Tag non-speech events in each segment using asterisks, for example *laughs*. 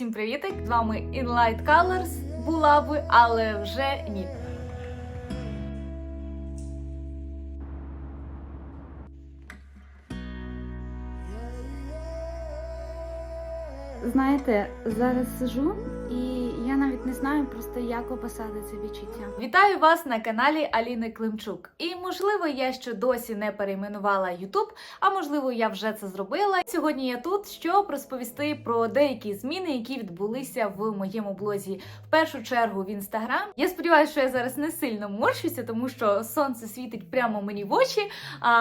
Всім привітик! З вами Inlight Colors. Була би, але вже ні. Знаєте, зараз сижу і навіть не знаю просто, як описати це відчуття. Вітаю вас на каналі Аліни Климчук. І можливо, я ще досі не перейменувала YouTube, а можливо, я вже це зробила. Сьогодні я тут, щоб розповісти про деякі зміни, які відбулися в моєму блозі. В першу чергу в інстаграм. Я сподіваюся, що я зараз не сильно морщуся, тому що сонце світить прямо мені в очі.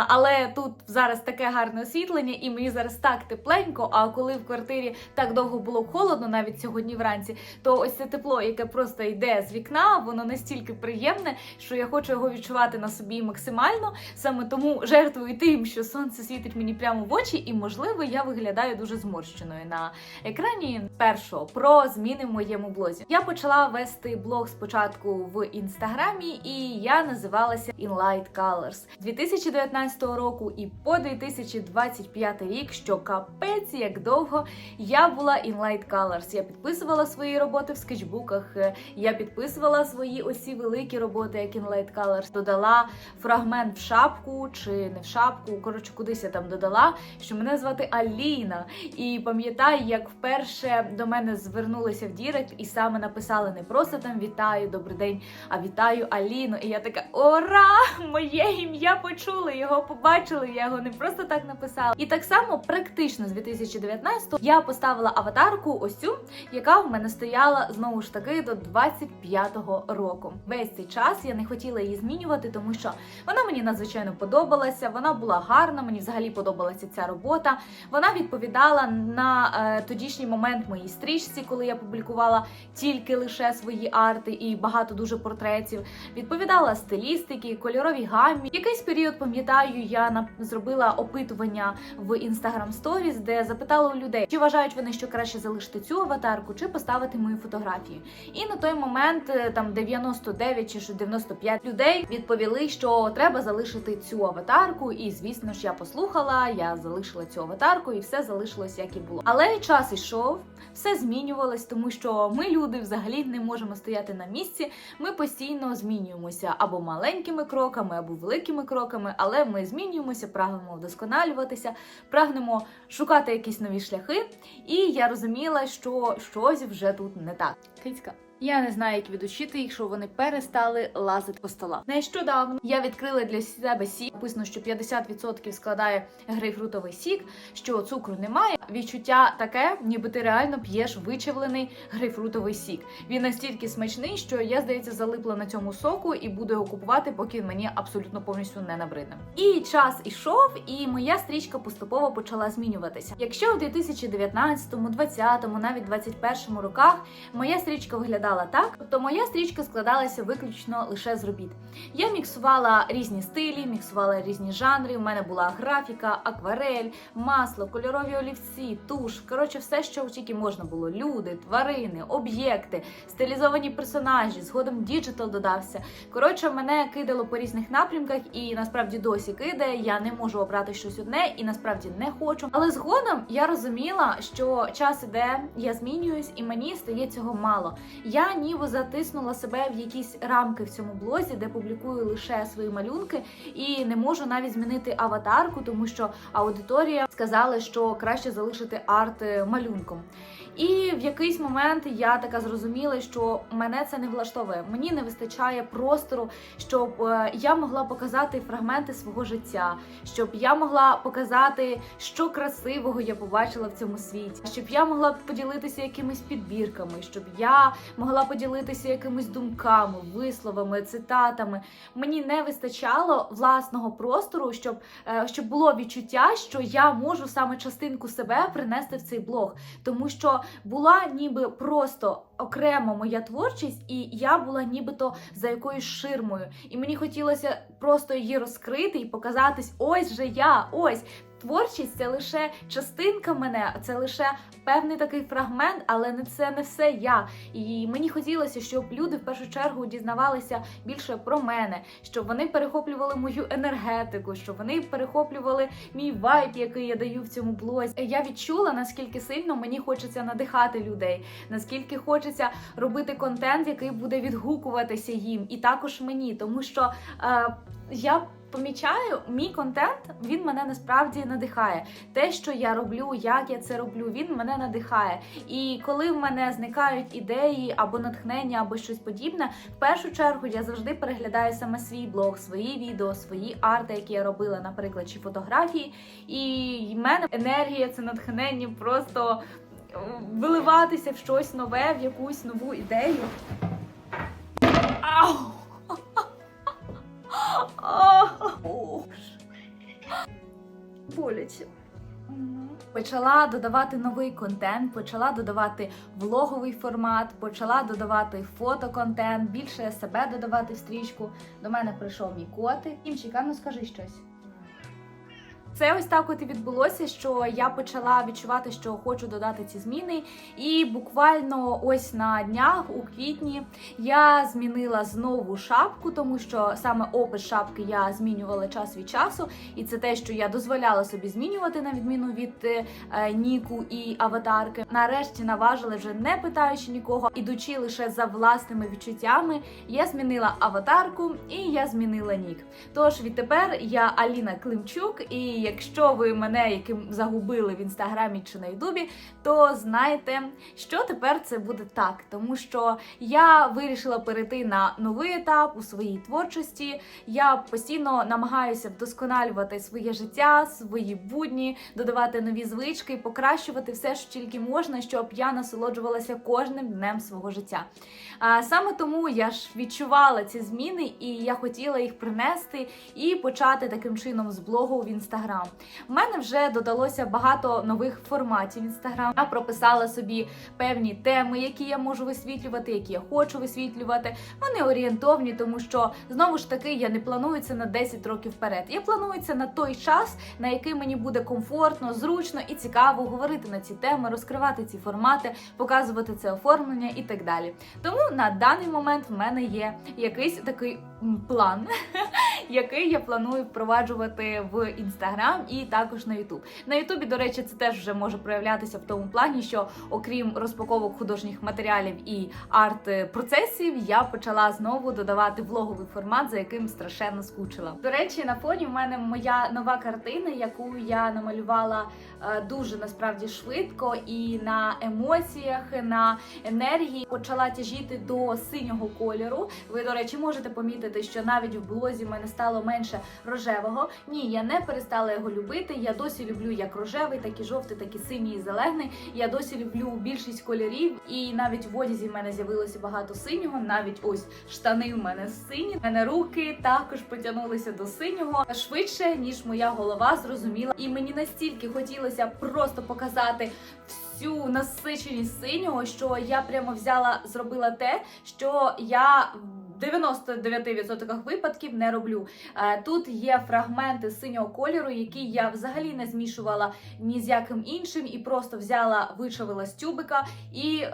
Але тут зараз таке гарне освітлення, і мені зараз так тепленько. А коли в квартирі так довго було холодно, навіть сьогодні вранці, то ось це тепло, яке просто йде з вікна, воно настільки приємне, що я хочу його відчувати на собі максимально. Саме тому жертвую тим, що сонце світить мені прямо в очі, і можливо я виглядаю дуже зморщеною на екрані. Першого про зміни в моєму блозі. Я почала вести блог спочатку в інстаграмі, і я називалася Inlight Colors 2019 року і по 2025 рік, що капець як довго я була Inlight Colors. Я підписувала свої роботи в скетчбуках. Е, Я підписувала свої осі великі роботи, як Inlight Colors. Додала фрагмент в шапку чи не в шапку. Коротше, кудись я там додала, що мене звати Аліна. І пам'ятаю, як вперше до мене звернулися в Дірект і саме написали не просто там вітаю, добрий день, а вітаю Аліну. І я така Ура! Моє ім'я почули, його побачили. Я його не просто так написала. І так само практично з 2019 я поставила аватарку ось цю, яка в мене стояла знову ж таки до 25-го року. Весь цей час я не хотіла її змінювати, тому що вона мені надзвичайно подобалася. Вона була гарна, мені взагалі подобалася ця робота. Вона відповідала на е, тодішній момент моїй стрічці, коли я публікувала тільки лише свої арти і багато дуже портретів. Відповідала стилістики, кольоровій гамі. Якийсь період пам'ятаю, я на зробила опитування в Instagram Stories, де запитала у людей, чи вважають вони, що краще залишити цю аватарку, чи поставити мою фотографію. І на той момент е, там 99 чи що 95 людей відповіли, що треба залишити цю аватарку. І звісно ж, я послухала, я залишила цю аватарку, і все залишилось як і було. Але час ішов, все змінювалось, тому що ми, люди, взагалі не можемо стояти на місці. Ми постійно змінюємося або маленькими кроками, або великими кроками, але ми змінюємося, прагнемо вдосконалюватися, прагнемо шукати якісь нові шляхи. І я розуміла, що щось вже тут не так. 貝塚 Я не знаю, як відучити їх, що вони перестали лазити по столах. Нещодавно я відкрила для себе сік. Написано, що 50% складає грейпфрутовий сік, що цукру немає. Відчуття таке, ніби ти реально п'єш вичавлений грейпфрутовий сік. Він настільки смачний, що я, здається, залипла на цьому соку і буду його купувати, поки мені абсолютно повністю не набридне. І час ішов, і моя стрічка поступово почала змінюватися. Якщо у 2019, 2020, навіть 2021 роках моя стрічка виглядала так, то моя стрічка складалася виключно лише з робіт. Я міксувала різні стилі, міксувала різні жанри. У мене була графіка, акварель, масло, кольорові олівці, туш. Коротше, все, що тільки можна було: люди, тварини, об'єкти, стилізовані персонажі. Згодом діджитал додався. Коротше, мене кидало по різних напрямках, і насправді досі кидає. Я не можу обрати щось одне, і насправді не хочу. Але згодом я розуміла, що час іде, я змінююсь, і мені стає цього мало. Я ніби затиснула себе в якісь рамки в цьому блозі, де публікую лише свої малюнки, і не можу навіть змінити аватарку, тому що аудиторія сказала, що краще залишити арт е, малюнком. І в якийсь момент я така зрозуміла, що мене це не влаштовує. Мені не вистачає простору, щоб е, я могла показати фрагменти свого життя, щоб я могла показати, що красивого я побачила в цьому світі, щоб я могла поділитися якимись підбірками, щоб я могла поділитися якимись думками, висловами, цитатами. Мені не вистачало власного простору, щоб, е, щоб було відчуття, що я можу саме частинку себе принести в цей блог, тому що була ніби просто окремо моя творчість, і я була нібито за якоюсь ширмою. І мені хотілося просто її розкрити і показатись: ось же я, ось. Творчість це лише частинка мене, це лише певний такий фрагмент, але не це не все я. І мені хотілося, щоб люди в першу чергу дізнавалися більше про мене, щоб вони перехоплювали мою енергетику, щоб вони перехоплювали мій вайб, який я даю в цьому блозі. Я відчула наскільки сильно мені хочеться надихати людей, наскільки хочеться робити контент, який буде відгукуватися їм, і також мені, тому що е, я. Помічаю, мій контент він мене насправді надихає. Те, що я роблю, як я це роблю, він мене надихає. І коли в мене зникають ідеї або натхнення, або щось подібне, в першу чергу я завжди переглядаю саме свій блог, свої відео, свої арти, які я робила, наприклад, чи фотографії. І в мене енергія, це натхнення просто е, виливатися в щось нове, в якусь нову ідею. Ау! Боляче. Почала додавати новий контент, почала додавати влоговий формат, почала додавати фотоконтент, більше себе додавати в стрічку. До мене прийшов мій котик. Імчик, а ну скажи щось. Це ось так от і відбулося, що я почала відчувати, що хочу додати ці зміни. І буквально ось на днях, у квітні, я змінила знову шапку, тому що саме опис шапки я змінювала час від часу, і це те, що я дозволяла собі змінювати, на відміну від е, Ніку і аватарки. Нарешті наважили вже не питаючи нікого, ідучи лише за власними відчуттями. Я змінила аватарку і я змінила нік. Тож відтепер я Аліна Климчук, і якщо ви мене яким загубили в інстаграмі чи на Ютубі, то знайте, що тепер це буде так, тому що я вирішила перейти на новий етап у своїй творчості. Я постійно намагаюся вдосконалювати своє життя, свої будні, додавати нові звички, покращувати все, що тільки можна, щоб я насолоджувалася кожним днем свого життя. А саме тому я ж відчувала ці зміни, і я хотіла їх принести і почати таким чином з блогу в інстаграм. У мене вже додалося багато нових форматів інстаграм. Я прописала собі певні теми, які я можу висвітлювати, які я хочу висвітлювати. Вони орієнтовні, тому що знову ж таки я не планую це на 10 років вперед. Я планую це на той час, на який мені буде комфортно, зручно і цікаво говорити на ці теми, розкривати ці формати, показувати це оформлення і так далі. Тому на даний момент в мене є якийсь такий план, *laughs* який я планую впроваджувати в інстаграм і також на Ютуб. На Ютубі, до речі, це теж вже може проявлятися в тому плані, що окрім розпаковок художніх матеріалів і арт-процесів, я почала знову додавати влоговий формат, за яким страшенно скучила. До речі, на фоні в мене моя нова картина, яку я намалювала дуже насправді швидко і на емоціях, на енергії почала тяжіти до синього кольору. Ви, до речі, можете помітити, що навіть в блозі в мене стало менше рожевого. Ні, я не перестала його любити. Я досі люблю як рожевий, так і жовтий, так і синій і зелений. Я досі люблю більшість кольорів, і навіть в одязі в мене з'явилося багато синього. Навіть ось штани в мене сині. В мене руки також потягнулися до синього швидше, ніж моя голова зрозуміла. І мені настільки хотілося просто показати всю насиченість синього, що я прямо взяла, зробила те, що я. в 99% випадків не роблю. Е, Тут є фрагменти синього кольору, які я взагалі не змішувала ні з яким іншим, і просто взяла, вичавила з тюбика і.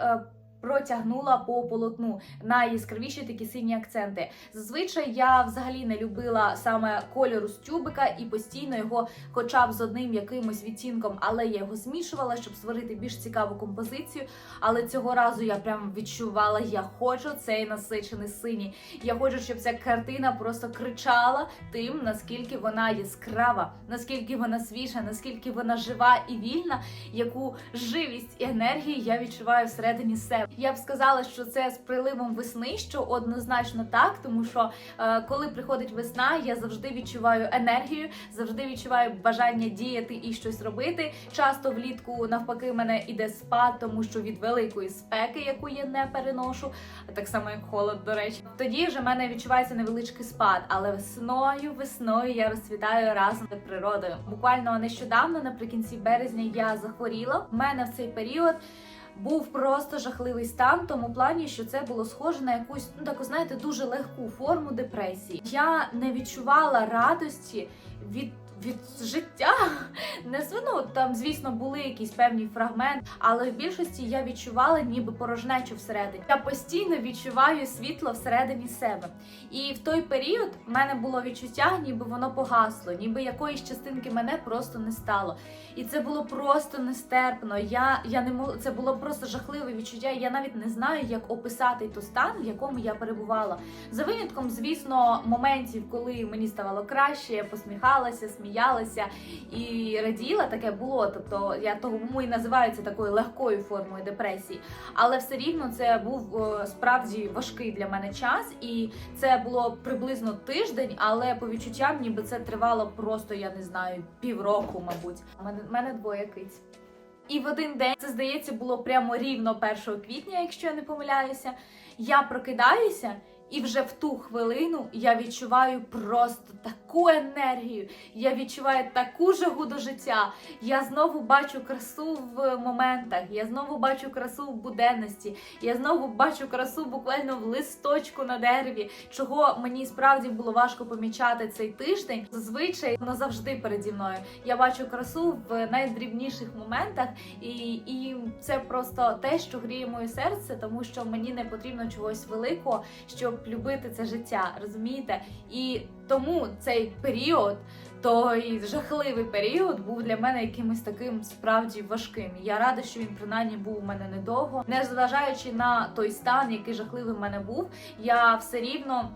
Протягнула по полотну найяскравіші такі сині акценти. Зазвичай я взагалі не любила саме кольору з тюбика і постійно його, хоча б з одним якимось відтінком, але я його змішувала, щоб створити більш цікаву композицію. Але цього разу я прям відчувала, я хочу цей насичений синій. Я хочу, щоб ця картина просто кричала тим, наскільки вона яскрава, наскільки вона свіжа, наскільки вона жива і вільна, яку живість і енергію я відчуваю всередині себе. Я б сказала, що це з приливом весни, що однозначно так, тому що е, коли приходить весна, я завжди відчуваю енергію, завжди відчуваю бажання діяти і щось робити. Часто влітку навпаки мене іде спад, тому що від великої спеки, яку я не переношу, так само як холод, до речі. Тоді вже в мене відчувається невеличкий спад, але весною, весною я розцвітаю разом з природою. Буквально нещодавно, наприкінці березня, я захворіла. У мене в цей період. Був просто жахливий стан, в тому плані, що це було схоже на якусь ну таку, знаєте, дуже легку форму депресії. Я не відчувала радості від від життя. *laughs* Не ну, там, звісно, були якісь певні фрагменти, але в більшості я відчувала ніби порожнечу всередині. Я постійно відчуваю світло всередині себе. І в той період в мене було відчуття, ніби воно погасло, ніби якоїсь частинки мене просто не стало. І це було просто нестерпно. Я, я не мог, це було просто жахливе відчуття. Я навіть не знаю, як описати той стан, в якому я перебувала. За винятком, звісно, моментів, коли мені ставало краще, я посміхалася, сміялася і раділа, таке було. Тобто я тому і називаю це такою легкою формою депресії. Але все рівно це був справді важкий для мене час, і це було приблизно тиждень, але по відчуттям, ніби це тривало просто, я не знаю, півроку, мабуть. У мене, мене двоє киць. І в один день це здається було прямо рівно 1 квітня, якщо я не помиляюся. Я прокидаюся, і вже в ту хвилину я відчуваю просто таку енергію. Я відчуваю таку жагу до життя. Я знову бачу красу в моментах. Я знову бачу красу в буденності. Я знову бачу красу буквально в листочку на дереві, чого мені справді було важко помічати цей тиждень. Зазвичай воно завжди переді мною. Я бачу красу в найдрібніших моментах, і, і це просто те, що гріє моє серце, тому що мені не потрібно чогось великого, щоб любити це життя. Розумієте? І тому цей період. Той жахливий період був для мене якимось таким справді важким. Я рада, що він принаймні був у мене недовго. Незважаючи на той стан, який жахливий в мене був, я все рівно.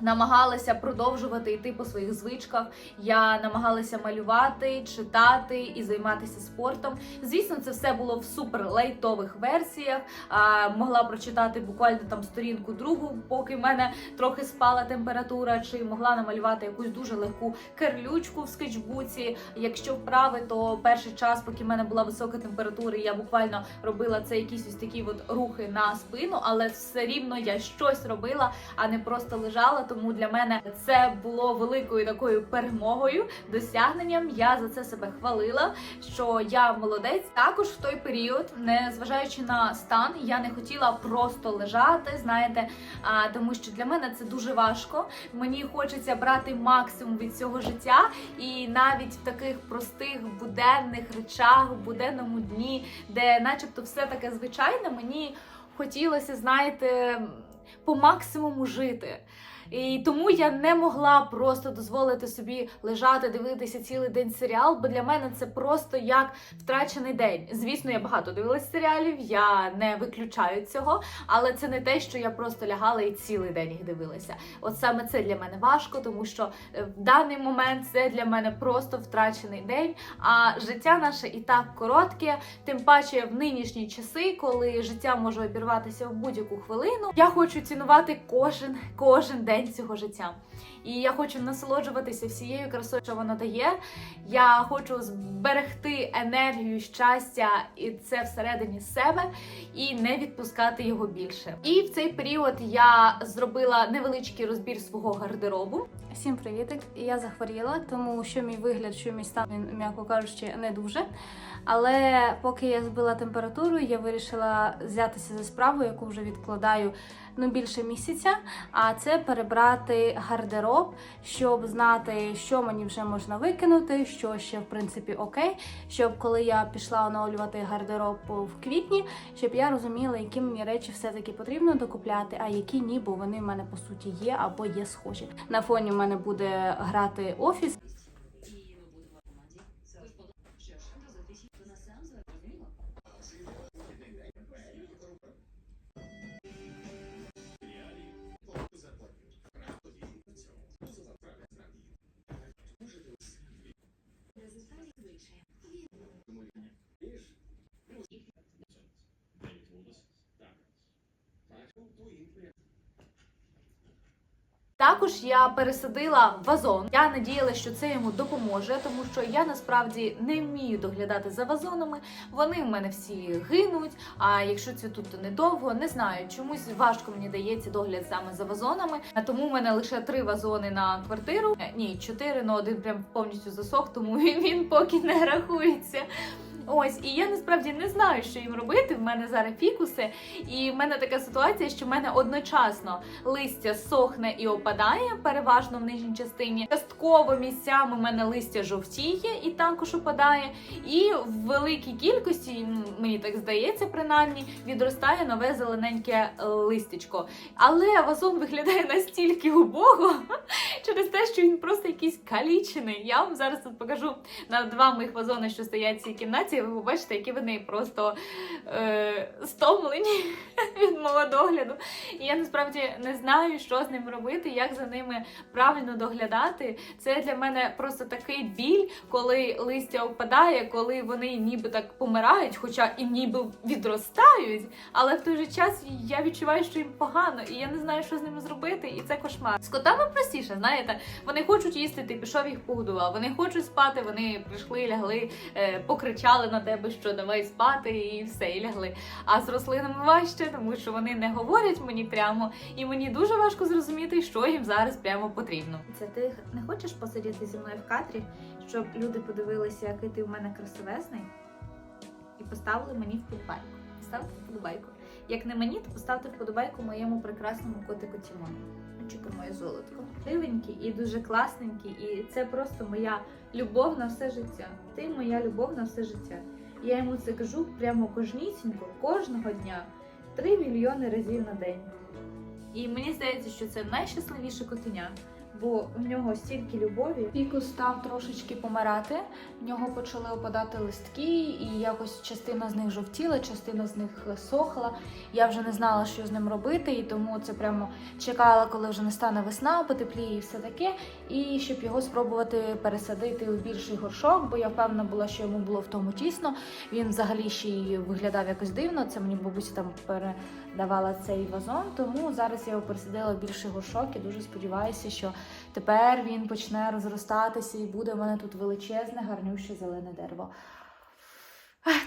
Намагалася продовжувати йти по своїх звичках. Я намагалася малювати, читати і займатися спортом. Звісно, це все було в супер лайтових версіях. А, могла прочитати буквально там сторінку другу, поки в мене трохи спала температура, чи могла намалювати якусь дуже легку керлючку в скетчбуці. Якщо вправи, то перший час, поки в мене була висока температура, я буквально робила це якісь ось такі от рухи на спину, але все рівно я щось робила, а не просто лежала. Тому для мене це було великою такою перемогою, досягненням. Я за це себе хвалила, що я молодець. Також в той період, не зважаючи на стан, я не хотіла просто лежати. Знаєте, а, тому що для мене це дуже важко. Мені хочеться брати максимум від цього життя, і навіть в таких простих буденних речах, в буденному дні, де, начебто, все таке звичайне, мені хотілося, знаєте, по максимуму жити. І тому я не могла просто дозволити собі лежати, дивитися цілий день серіал, бо для мене це просто як втрачений день. Звісно, я багато дивилась серіалів, я не виключаю цього, але це не те, що я просто лягала і цілий день їх дивилася. От саме це для мене важко, тому що е, в даний момент це для мене просто втрачений день. А життя наше і так коротке, тим паче в нинішні часи, коли життя може обірватися в будь-яку хвилину. Я хочу цінувати кожен кожен день цього життя. І я хочу насолоджуватися всією красою, що воно дає. Я хочу зберегти енергію, щастя і це всередині себе і не відпускати його більше. І в цей період я зробила невеличкий розбір свого гардеробу. Всім привітик! Я захворіла, тому що мій вигляд, що мій стан, він, м'яко кажучи, не дуже. Але поки я збила температуру, я вирішила взятися за справу, яку вже відкладаю ну більше місяця. А це перебрати гардероб, щоб знати, що мені вже можна викинути, що ще в принципі окей. Щоб коли я пішла оновлювати гардероб в квітні, щоб я розуміла, які мені речі все-таки потрібно докупляти, а які ні, бо вони в мене по суті є або є схожі. На фоні в мене буде грати офіс. Також я пересадила вазон. Я надіялася, що це йому допоможе, тому що я насправді не вмію доглядати за вазонами. Вони в мене всі гинуть. А якщо цвітуть, то недовго. Не знаю, чомусь важко мені дається догляд саме за вазонами. А тому в мене лише три вазони на квартиру. Е, Ні, чотири, але один прям повністю засох, тому *laughs* він поки не рахується. Ось, і я насправді не знаю, що їм робити. В мене зараз фікуси, і в мене така ситуація, що в мене одночасно листя сохне і опадає, переважно в нижній частині. Частково місцями в мене листя жовтіє і також опадає. І в великій кількості, мені так здається, принаймні, відростає нове зелененьке листячко. Але вазон виглядає настільки убого *laughs* через те, що він просто якийсь калічений. Я вам зараз тут покажу на два моїх вазони, що стоять в цій кімнаті. Ви побачите, які вони просто е, стомлені *laughs* від мого догляду. І я насправді не знаю, що з ними робити, як за ними правильно доглядати. Це для мене просто такий біль, коли листя опадає, коли вони ніби так помирають, хоча і ніби відростають. Але в той же час я відчуваю, що їм погано, і я не знаю, що з ними зробити, і це кошмар. З котами простіше, знаєте, вони хочуть їсти, ти пішов їх погодував. Вони хочуть спати, вони прийшли, лягли, е, покричали на тебе, що давай спати, і все, і лягли. А з рослинами важче, тому що вони не говорять мені прямо, і мені дуже важко зрозуміти, що їм зараз прямо потрібно. Це ти не хочеш посидіти зі мною в кадрі, щоб люди подивилися, який ти в мене красивезний, і поставили мені вподобайку. Ставте вподобайку. Як не мені, то поставте вподобайку моєму прекрасному котику Тімону. Чекай моє золотко. Дивенький і дуже класненький, і це просто моя любов на все життя. Ти моя любов на все життя. Я йому це кажу прямо кожнісінько, кожного дня, три мільйони разів на день. І мені здається, що це найщасливіше котеня, бо в нього стільки любові. Фікус став трошечки помирати. В нього почали опадати листки, і якось частина з них жовтіла, частина з них сохла. Я вже не знала, що з ним робити, і тому це прямо чекала, коли вже настане весна, потепліє і все таке. І щоб його спробувати пересадити у більший горшок, бо я впевнена була, що йому було в тому тісно. Він взагалі ще й виглядав якось дивно. Це мені бабуся там передавала цей вазон. Тому зараз я його пересадила більше горшок і дуже сподіваюся, що Тепер він почне розростатися і буде в мене тут величезне, гарнюще зелене дерево.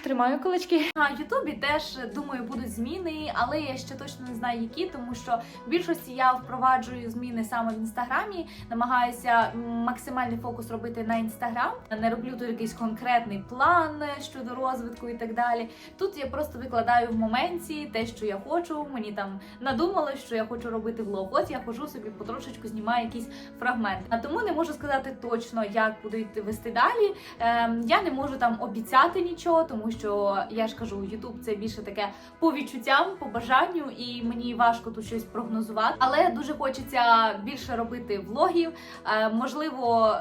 Тримаю кулачки. На Ютубі теж думаю будуть зміни, але я ще точно не знаю, які, тому що в більшості я впроваджую зміни саме в інстаграмі, намагаюся максимальний фокус робити на інстаграм. Не роблю тут якийсь конкретний план щодо розвитку і так далі. Тут я просто викладаю в моменті те, що я хочу. Мені там надумали, що я хочу робити влог. От я хожу собі потрошечку знімаю якісь фрагменти. А тому не можу сказати точно, як буду йти вести далі. Ем, я не можу там обіцяти нічого, тому що я ж кажу, Ютуб це більше таке по відчуттям, по бажанню, і мені важко тут щось прогнозувати. Але дуже хочеться більше робити влогів. Е, можливо,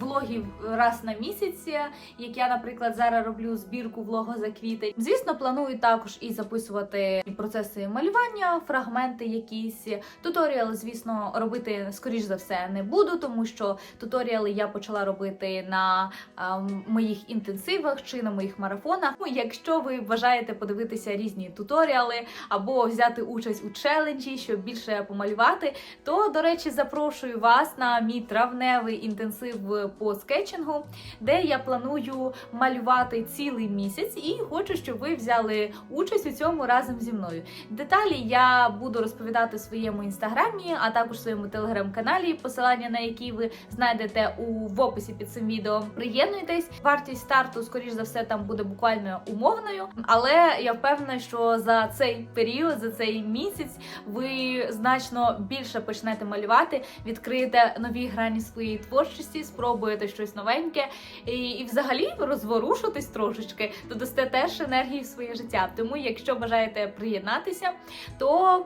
влогів раз на місяць, як я, наприклад, зараз роблю збірку влога за квітень. Звісно, планую також і записувати процеси малювання, фрагменти якісь. Туторіали, звісно, робити скоріш за все не буду, тому що туторіали я почала робити на моїх інтенсивах чи на моїх марафонах. Ну, якщо ви бажаєте подивитися різні туторіали або взяти участь у челенджі, щоб більше помалювати, то до речі, запрошую вас на мій травневий інтенсив по скетчингу, де я планую малювати цілий місяць і хочу, щоб ви взяли участь у цьому разом зі мною. Деталі я буду розповідати в своєму інстаграмі, а також в своєму телеграм-каналі, посилання на які ви знайдете у описі під цим відео. Приєднуйтесь. Вартість старту, скоріш за все, там буде буквально умовною, але я впевнена, що за цей період, за цей місяць, ви значно більше почнете малювати, відкриєте нові грані своєї творчості, спробуєте щось новеньке і, і взагалі розворушитесь трошечки, додасте теж енергії в своє життя. Тому, якщо бажаєте приєднатися, то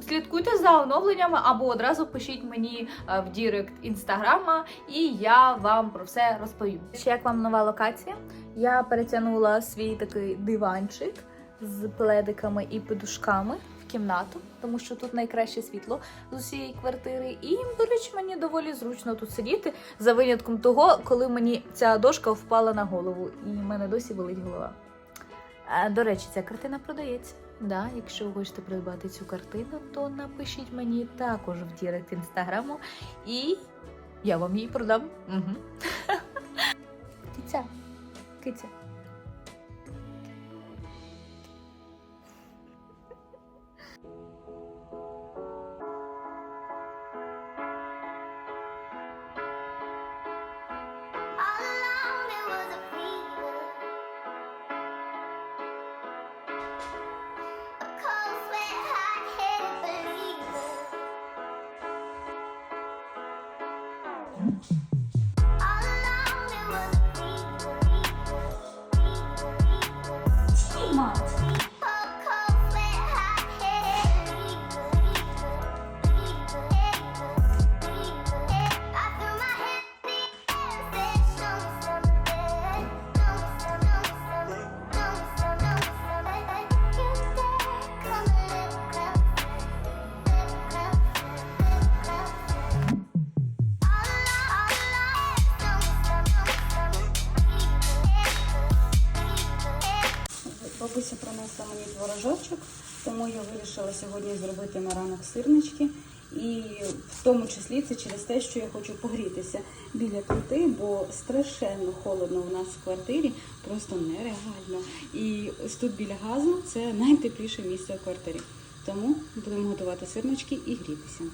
Слідкуйте за оновленнями або одразу пишіть мені е, в Дірект інстаграма, і я вам про все розповім. Ще як вам нова локація? Я перетягнула свій такий диванчик з пледиками і подушками в кімнату, тому що тут найкраще світло з усієї квартири. І, до речі, мені доволі зручно тут сидіти за винятком того, коли мені ця дошка впала на голову, і в мене досі болить голова. До речі, ця картина продається. Да, якщо ви хочете придбати цю картину, то напишіть мені також в дірект інстаграму, і я вам її продам. Угу. *laughs* Киця, киця. Сьогодні зробити на ранок сирнички. І в тому числі це через те, що я хочу погрітися біля плити, бо страшенно холодно у нас в квартирі, просто нереально. І ось тут біля газу це найтепліше місце в квартирі. Тому будемо готувати сирнички і грітися.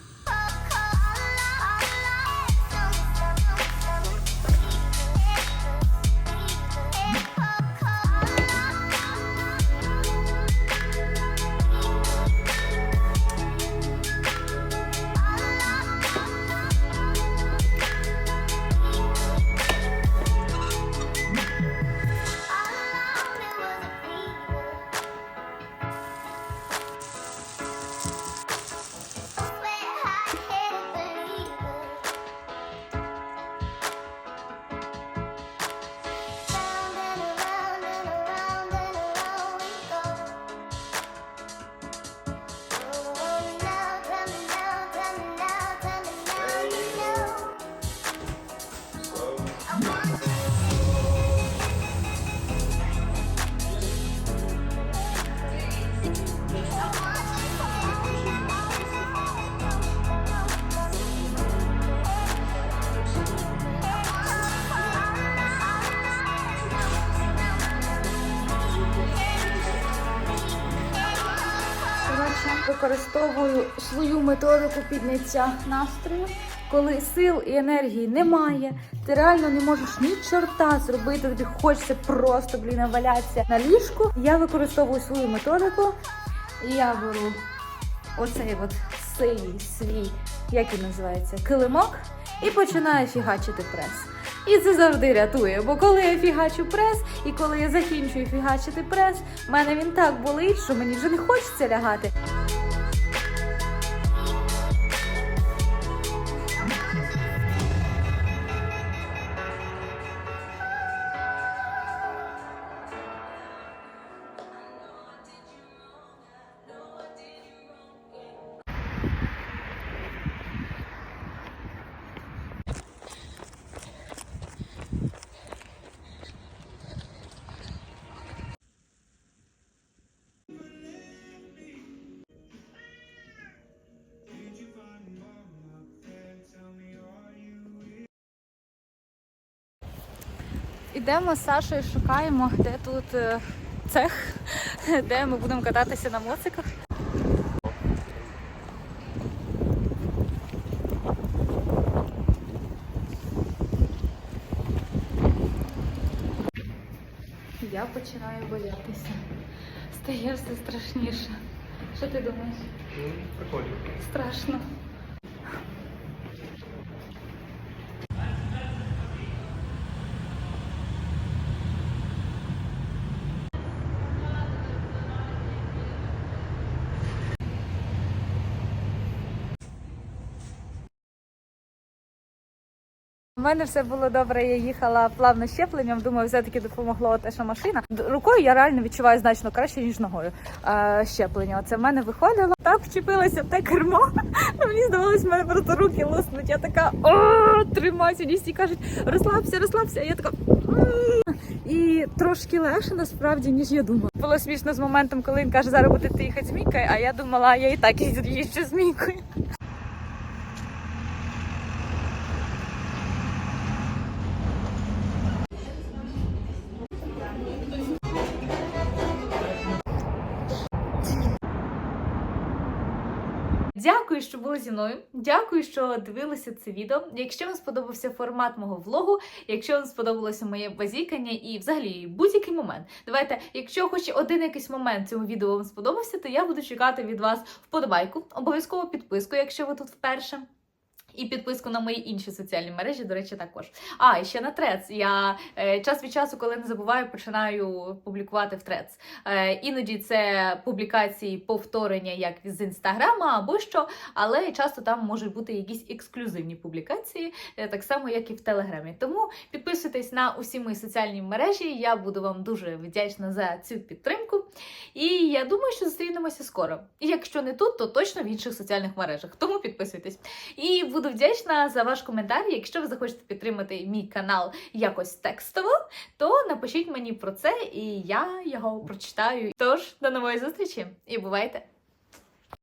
Використовую свою методику підняття настрою, коли сил і енергії немає. Ти реально не можеш ні чорта зробити, тобі хочеться просто блін валятися на ліжку. Я використовую свою методику, і я беру оцей от синій свій, як він називається, килимок, і починаю фігачити прес. І це завжди рятує, бо коли я фігачу прес, і коли я закінчую фігачити прес, в мене він так болить, що мені вже не хочеться лягати. Ідемо з Сашою, шукаємо, де тут е, цех, *laughs* де ми будемо кататися на моциках. Я починаю боятися. Стає все страшніше. Що ти думаєш? Прикольно. Страшно. У мене все було добре. Я їхала плавно щепленням. Думаю, все-таки допомогло те, що машина. Рукою я реально відчуваю значно краще, ніж ногою. Е, щеплення. Оце в мене виходило. Так вчепилася те кермо. *laughs* Мені здавалось, в мене просто руки луснуть. Я така о, тримаюся. Всі кажуть, розслабся, розслабся. А я така. І трошки легше насправді, ніж я думала. Було смішно з моментом, коли він каже, зараз будете їхати з Мійкою, а я думала, я і так їжджу з Мійкою. Були зі мною. Дякую, що дивилися це відео. Якщо вам сподобався формат мого влогу, якщо вам сподобалося моє базікання і взагалі будь-який момент, давайте, якщо хоч один якийсь момент цього відео вам сподобався, то я буду чекати від вас вподобайку, обов'язково підписку, якщо ви тут вперше. І підписку на мої інші соціальні мережі, до речі, також. А, і ще на Threads. Я е, час від часу, коли не забуваю, починаю публікувати в Threads. Е, іноді це публікації повторення як з інстаграма або що, але часто там можуть бути якісь ексклюзивні публікації, е, так само, як і в Телеграмі. Тому підписуйтесь на усі мої соціальні мережі. Я буду вам дуже вдячна за цю підтримку. І я думаю, що зустрінемося скоро. І якщо не тут, то точно в інших соціальних мережах. Тому підписуйтесь. І буду вдячна за ваш коментар. Якщо ви захочете підтримати мій канал якось текстово, то напишіть мені про це, і я його прочитаю. Тож, до нової зустрічі і бувайте!